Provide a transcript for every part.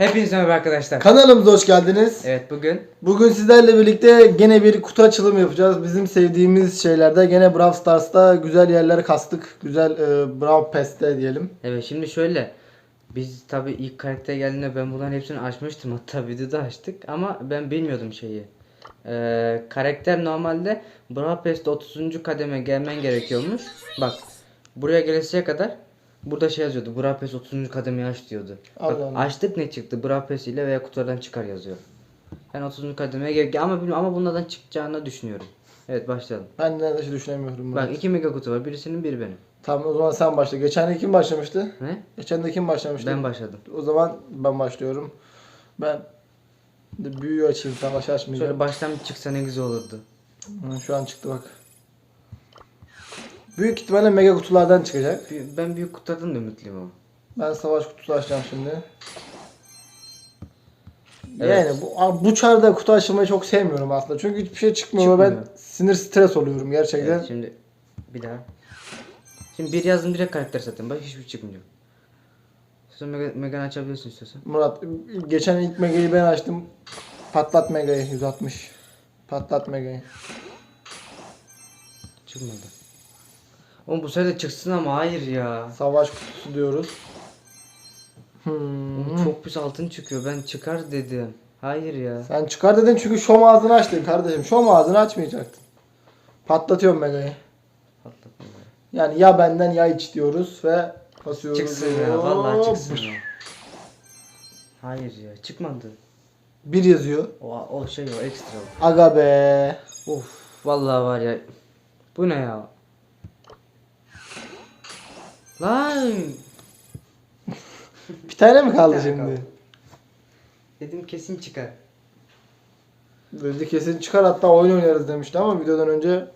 Hepinize merhaba arkadaşlar. Kanalımıza hoş geldiniz. Evet bugün Bugün sizlerle birlikte gene bir kutu açılımı yapacağız. Bizim sevdiğimiz şeylerde gene Brawl Stars'ta güzel yerler kastık. Güzel e, Brawl Pass'te diyelim. evet şimdi şöyle biz tabi ilk karakter geldiğinde ben bunların hepsini açmıştım hatta videoda açtık ama ben bilmiyordum şeyi. Ee, karakter normalde Brawl Pass'te 30. kademe gelmen gerekiyormuş. Bak buraya gelesiye kadar burada şey yazıyordu. Brawl Pass 30. kademeyi aç diyordu. Bak, Allah Allah. açtık ne çıktı? Brawl Pass ile veya kutulardan çıkar yazıyor. Ben 30. kademeye gel ama bilmiyorum ama bunlardan çıkacağını düşünüyorum. Evet başlayalım. Ben neredeyse düşünemiyorum. Bak Bak. iki mega kutu var. Birisinin biri benim. Tamam o zaman sen başla. Geçen de kim başlamıştı? Ne? Geçen de kim başlamıştı? Ben başladım. O zaman ben başlıyorum. Ben de büyüğü açayım. Savaş açmayacağım. Şöyle baştan bir çıksa ne güzel olurdu. Hı, Şu an çıktı bak. Büyük ihtimalle mega kutulardan çıkacak. Ben büyük kutulardan da ümitliyim ama. Ben savaş kutusu açacağım şimdi. Evet. Yani bu, bu çarda kutu açılmayı çok sevmiyorum aslında. Çünkü hiçbir şey çıkmıyor. ve Ben sinir stres oluyorum gerçekten. Evet, şimdi bir daha. Şimdi bir yazdım direkt karakter zaten. Bak hiçbir şey çıkmıyor. Sen Mega, Mega'nı açabiliyorsun istiyorsan. Murat geçen ilk megayı ben açtım. Patlat megayı 160. Patlat megayı. Çıkmadı. Oğlum bu sefer de çıksın ama hayır ya. Savaş kutusu diyoruz. Hmm. Oğlum çok pis altın çıkıyor. Ben çıkar dedim. Hayır ya. Sen çıkar dedin çünkü şom ağzını açtın kardeşim. Şom ağzını açmayacaktın. Patlatıyorum megayı. Patlatma. Yani ya benden ya iç diyoruz ve basıyoruz. Çıksın ya. Vallahi çıksın ya. Hayır ya. Çıkmadı. Bir yazıyor. O, o şey o ekstra. Aga be. Of. Vallahi var ya. Bu ne ya? Lan. Bir tane mi kaldı Bir tane şimdi? kaldı. Dedim kesin çıkar. Dedi kesin çıkar hatta oyun oynarız demişti ama videodan önce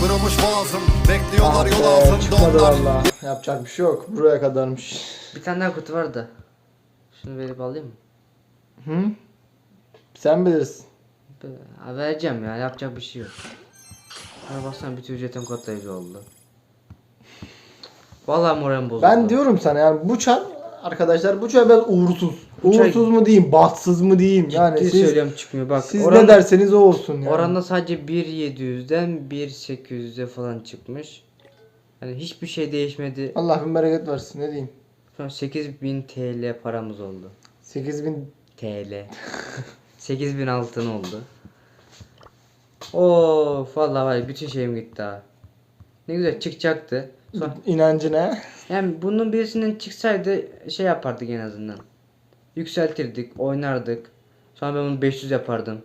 Kırılmış boğazım Bekliyorlar Ah yol be, altında çıkmadı onlar valla. Yapacak bir şey yok. Buraya kadarmış. Bir tane daha kutu var da. Şunu verip alayım mı? Hı? Sen bilirsin. Be- Ha, vereceğim ya yapacak bir şey yok. Şuna baksana bütün ücretim katlayıcı oldu. Vallahi moralim bozuldu. Ben diyorum sana yani bu çar arkadaşlar bu çar biraz uğursuz. Bu çar- uğursuz mu diyeyim, bahtsız mı diyeyim. yani Ciddi siz, söylüyorum çıkmıyor bak. siz oran- ne derseniz o olsun yani. Oranda sadece 1.700'den 1.800'e falan çıkmış. Yani hiçbir şey değişmedi. Allah bin bereket versin ne diyeyim. Şu an 8000 TL paramız oldu. 8000 TL. 8000 altın oldu. Of vallahi var ya, bütün şeyim gitti ha. Ne güzel çıkacaktı. Sonra, inancı ne? yani bunun birisinden çıksaydı şey yapardık en azından. Yükseltirdik, oynardık. Sonra ben bunu 500 yapardım.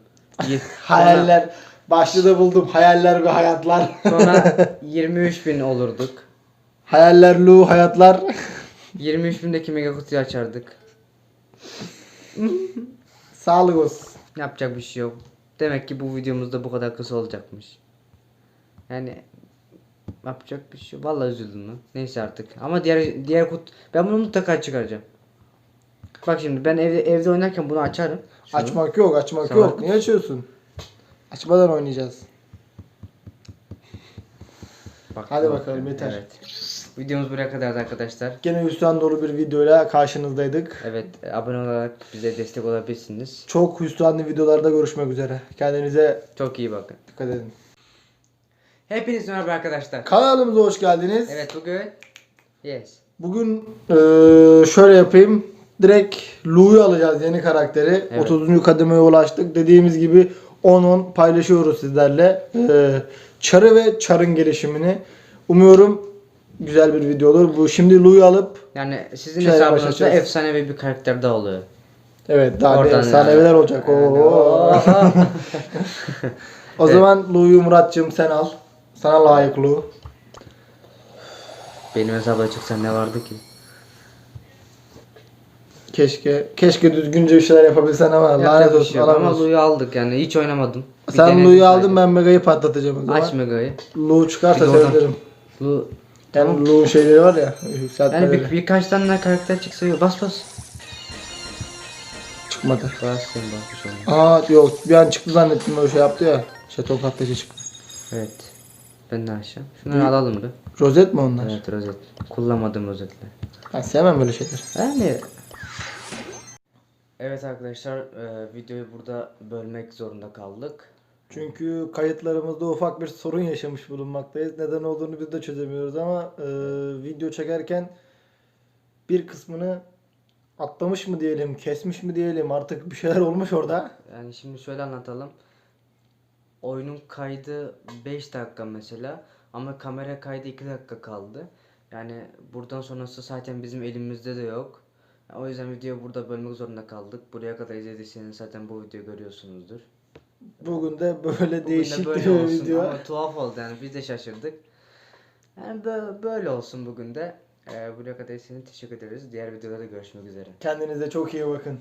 Ye- Hayaller. Başlığı buldum. Hayaller ve hayatlar. Sonra, sonra 23.000 olurduk. Hayaller, lu, hayatlar. 23.000'deki mega kutuyu açardık. Sağlık olsun. Yapacak bir şey yok. Demek ki bu videomuzda bu kadar kısa olacakmış. Yani yapacak bir şey. Vallahi üzüldüm lan. Neyse artık. Ama diğer diğer kut ben bunu mutlaka çıkaracağım. Bak şimdi ben evde evde oynarken bunu açarım. Şunu. Açmak yok, açmak Tamam. yok. Niye açıyorsun? Açmadan oynayacağız. Bak, Hadi bak. bakalım, yeter. Evet. Videomuz buraya kadardı arkadaşlar. Gene hüsran dolu bir videoyla karşınızdaydık. Evet abone olarak bize destek olabilirsiniz. Çok hüsranlı videolarda görüşmek üzere. Kendinize Çok iyi bakın. dikkat edin. Hepinize merhaba arkadaşlar. Kanalımıza hoş geldiniz. Evet bugün yes. Bugün eee, şöyle yapayım. Direkt Lu'yu alacağız yeni karakteri. Evet. 30. kademeye ulaştık. Dediğimiz gibi 10-10 paylaşıyoruz sizlerle. Eee Çarı ve Çar'ın gelişimini. Umuyorum güzel bir video olur. Bu şimdi Lu'yu alıp Yani sizin hesabınızda başlayacağız. efsanevi bir karakter daha oluyor. evet daha Oradan bir efsaneler olacak. Yani, Oo. o zaman Lu'yu Muratcığım sen al. Sana layık Lu. Benim hesaba çıksa ne vardı ki? Keşke keşke düzgünce bir şeyler yapabilsen ama lanet Yapacak bir olsun şey yok. Ama alamıyorsun. Lu'yu aldık yani hiç oynamadım. Bir Sen denedim Lu'yu sadece. aldın ben Mega'yı patlatacağım o zaman. Aç Mega'yı. Lu çıkarsa Bir de oradan- sevinirim. Lu Yani Lu'nun şeyleri var ya yükseltmeleri. yani bir, birkaç tane daha karakter çıksa yok. Bas bas. Çıkmadı. Bas sen bas bir şey. Aa yok bir an çıktı zannettim o şey yaptı ya. Şaton katlayıcı çıktı. Evet. Ben de aşağı. Şunları alalım bir. Rozet mi onlar? Evet rozet. Kullanmadığım rozetler. Ben sevmem böyle şeyler. Yani Evet arkadaşlar e, videoyu burada bölmek zorunda kaldık. Çünkü kayıtlarımızda ufak bir sorun yaşamış bulunmaktayız. Neden olduğunu biz de çözemiyoruz ama e, video çekerken bir kısmını atlamış mı diyelim, kesmiş mi diyelim artık bir şeyler olmuş orada. Yani şimdi şöyle anlatalım. Oyunun kaydı 5 dakika mesela ama kamera kaydı 2 dakika kaldı. Yani buradan sonrası zaten bizim elimizde de yok. O yüzden videoyu burada bölmek zorunda kaldık. Buraya kadar izlediyseniz zaten bu videoyu görüyorsunuzdur. Bugün de böyle Bugün de değişik böyle bir olsun video. ama tuhaf oldu yani biz de şaşırdık. Yani bö- böyle olsun bugün de. Ee, izlediğiniz için teşekkür ederiz. Diğer videolarda görüşmek üzere. Kendinize çok iyi bakın.